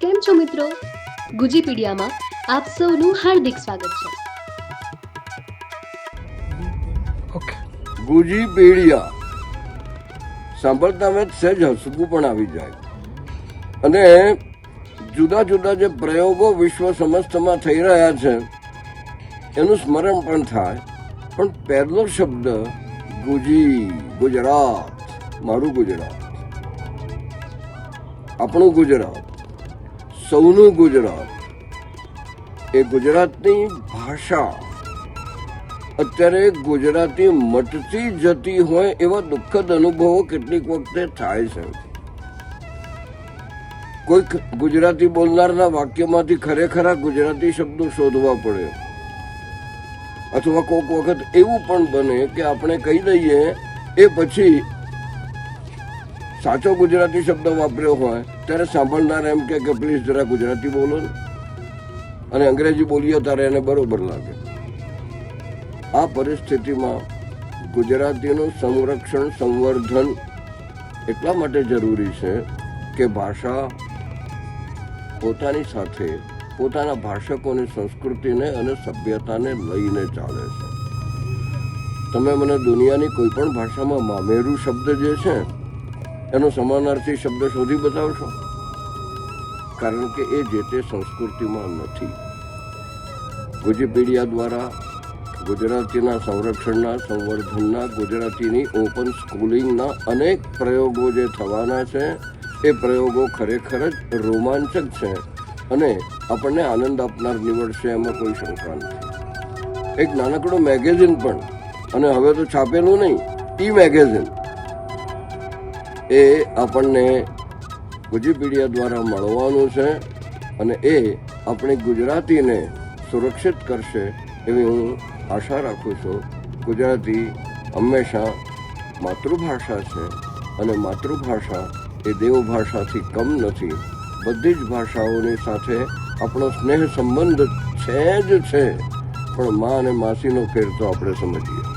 કેમ છો મિત્રો? ગુજીપીડિયામાં આપ સૌનું હાર્દિક સ્વાગત છે. ગુજીપીડિયા. ગુજી સાંભળતા મેં સહેજ હસવું પણ આવી જાય. અને જુદા જુદા જે પ્રયોગો વિશ્વ સમસ્તમાં થઈ રહ્યા છે એનું સ્મરણ પણ થાય. પણ પહેલો શબ્દ ગુજી ગુજરાત. મારું ગુજરાત. આપણું ગુજરાત. સૌનું ગુજરાત. એ ગુજરાતની ભાષા. અત્યારે ગુજરાતી મટતી જતી હોય એવા દુઃખદ અનુભવો કેટલીક વખતે થાય છે. કોઈક ગુજરાતી બોલનારના વાક્યમાંથી ખરેખર ગુજરાતી શબ્દો શોધવા પડે. અથવા કોઈક વખત એવું પણ બને કે આપણે કહી દઈએ, એ પછી સાચો ગુજરાતી શબ્દ વાપર્યો હોય, ત્યારે સાંભળનાર એમ કે પ્લીઝ જરા ગુજરાતી બોલો અને અંગ્રેજી બોલીએ ત્યારે એને બરોબર લાગે. આ પરિસ્થિતિમાં ગુજરાતીનું સંરક્ષણ, સંવર્ધન એટલા માટે જરૂરી છે કે ભાષા પોતાની સાથે, પોતાના ભાષકોની, સંસ્કૃતિને અને સભ્યતાને લઈને ચાલે છે. તમે મને દુનિયાની કોઈ પણ ભાષામાં મામેરું શબ્દ જે છે એનો સમાનાર્થી શબ્દ શોધી બતાવશો? કારણ કે એ જે તે સંસ્કૃતિમાં નથી. વિકીપીડિયા દ્વારા ગુજરાતીના સંરક્ષણના, સંવર્ધનના, ગુજરાતીની ઓપન સ્કૂલિંગના અનેક પ્રયોગો જે થવાના છે, એ પ્રયોગો ખરેખર જ રોમાંચક છે અને આપણને આનંદ આપનાર નીવડશે એમાં કોઈ શંકા નથી. એક નાનકડું મેગેઝિન પણ, અને હવે તો છાપેલું નહીં, ઈ મેગેઝિન. એ આપણને વિકિપીડિયા દ્વારા મળવાનું છે અને એ આપણી ગુજરાતીને સુરક્ષિત કરશે એવી હું આશા રાખું છું. ગુજરાતી હંમેશા માતૃભાષા છે અને માતૃભાષા એ દેવભાષાથી કમ નથી. બધી જ ભાષાઓની સાથે આપણો સ્નેહ સંબંધ છે જ છે. પણ મા અને માસીનો ફેર તો આપણે સમજીએ.